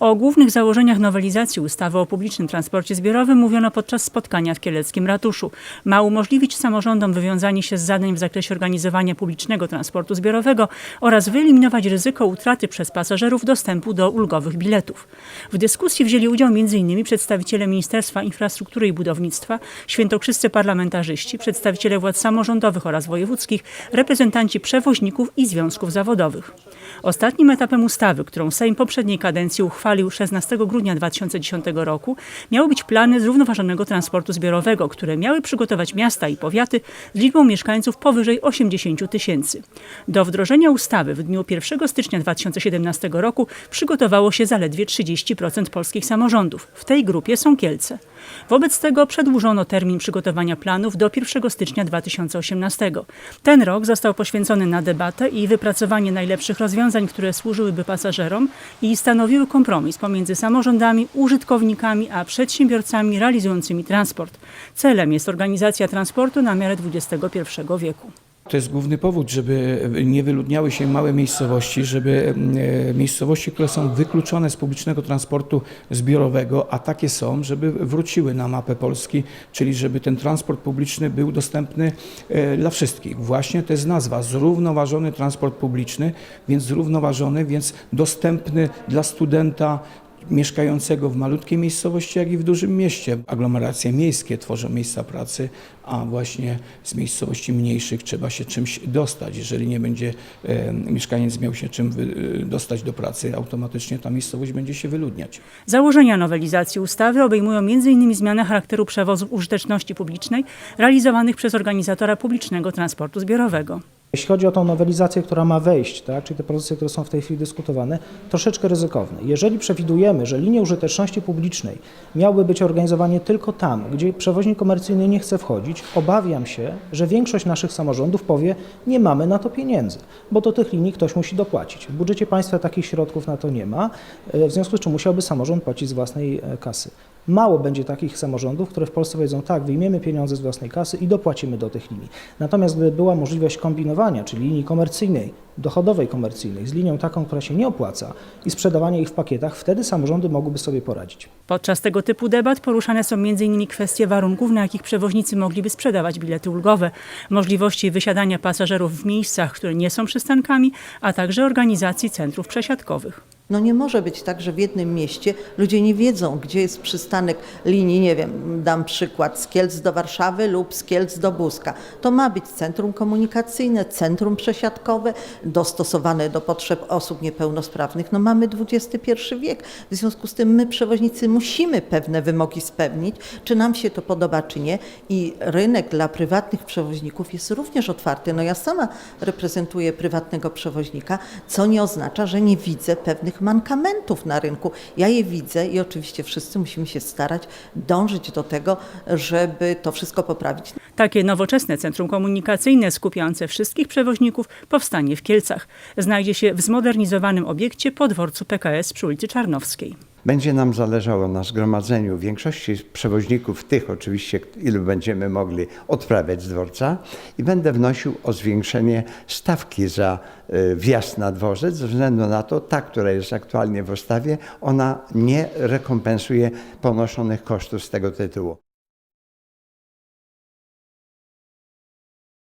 O głównych założeniach nowelizacji ustawy o publicznym transporcie zbiorowym mówiono podczas spotkania w Kieleckim Ratuszu. Ma umożliwić samorządom wywiązanie się z zadań w zakresie organizowania publicznego transportu zbiorowego oraz wyeliminować ryzyko utraty przez pasażerów dostępu do ulgowych biletów. W dyskusji wzięli udział m.in. przedstawiciele Ministerstwa Infrastruktury i Budownictwa, świętokrzyscy parlamentarzyści, przedstawiciele władz samorządowych oraz wojewódzkich, reprezentanci przewoźników i związków zawodowych. Ostatnim etapem ustawy, którą Sejm poprzedniej kadencji uchwalił 16 grudnia 2010 roku, miały być plany zrównoważonego transportu zbiorowego, które miały przygotować miasta i powiaty z liczbą mieszkańców powyżej 80 tysięcy. Do wdrożenia ustawy w dniu 1 stycznia 2017 roku przygotowało się zaledwie 30% polskich samorządów. W tej grupie są Kielce. Wobec tego przedłużono termin przygotowania planów do 1 stycznia 2018. Ten rok został poświęcony na debatę i wypracowanie najlepszych rozwiązań, które służyłyby pasażerom i stanowiły kompromis pomiędzy samorządami, użytkownikami a przedsiębiorcami realizującymi transport. Celem jest organizacja transportu na miarę XXI wieku. To jest główny powód, żeby nie wyludniały się małe miejscowości, żeby e, miejscowości, które są wykluczone z publicznego transportu zbiorowego, a takie są, żeby wróciły na mapę Polski, czyli żeby ten transport publiczny był dostępny e, dla wszystkich. Właśnie to jest nazwa, zrównoważony transport publiczny, więc zrównoważony, więc dostępny dla studenta, mieszkającego w malutkiej miejscowości, jak i w dużym mieście. Aglomeracje miejskie tworzą miejsca pracy, a właśnie z miejscowości mniejszych trzeba się czymś dostać. Jeżeli nie będzie e, mieszkaniec miał się czym wy, e, dostać do pracy, automatycznie ta miejscowość będzie się wyludniać. Założenia nowelizacji ustawy obejmują m.in. zmianę charakteru przewozów użyteczności publicznej realizowanych przez organizatora publicznego transportu zbiorowego. Jeśli chodzi o tą nowelizację, która ma wejść, tak, czyli te propozycje, które są w tej chwili dyskutowane, troszeczkę ryzykowne. Jeżeli przewidujemy, że linie użyteczności publicznej miałyby być organizowane tylko tam, gdzie przewoźnik komercyjny nie chce wchodzić, obawiam się, że większość naszych samorządów powie, nie mamy na to pieniędzy, bo do tych linii ktoś musi dopłacić. W budżecie państwa takich środków na to nie ma, e, w związku z czym musiałby samorząd płacić z własnej e, kasy. Mało będzie takich samorządów, które w Polsce powiedzą tak, wyjmiemy pieniądze z własnej kasy i dopłacimy do tych linii. Natomiast gdyby była możliwość kombinowania, czyli linii komercyjnej, dochodowej komercyjnej, z linią taką, która się nie opłaca i sprzedawania ich w pakietach, wtedy samorządy mogłyby sobie poradzić. Podczas tego typu debat poruszane są m.in. kwestie warunków, na jakich przewoźnicy mogliby sprzedawać bilety ulgowe, możliwości wysiadania pasażerów w miejscach, które nie są przystankami, a także organizacji centrów przesiadkowych. No nie może być tak, że w jednym mieście ludzie nie wiedzą, gdzie jest przystanek linii, nie wiem, dam przykład, z Kielc do Warszawy lub z Kielc do Buska. To ma być centrum komunikacyjne, centrum przesiadkowe, dostosowane do potrzeb osób niepełnosprawnych. No mamy XXI wiek, w związku z tym my przewoźnicy musimy pewne wymogi spełnić, czy nam się to podoba, czy nie. I rynek dla prywatnych przewoźników jest również otwarty. No ja sama reprezentuję prywatnego przewoźnika, co nie oznacza, że nie widzę pewnych mankamentów na rynku. Ja je widzę i oczywiście wszyscy musimy się starać, dążyć do tego, żeby to wszystko poprawić. Takie nowoczesne centrum komunikacyjne skupiające wszystkich przewoźników powstanie w Kielcach. Znajdzie się w zmodernizowanym obiekcie po dworcu PKS przy ulicy Czarnowskiej. Będzie nam zależało na zgromadzeniu większości przewoźników, tych oczywiście, ilu będziemy mogli odprawiać z dworca i będę wnosił o zwiększenie stawki za y, wjazd na dworzec, ze względu na to, ta, która jest aktualnie w ustawie, ona nie rekompensuje ponoszonych kosztów z tego tytułu.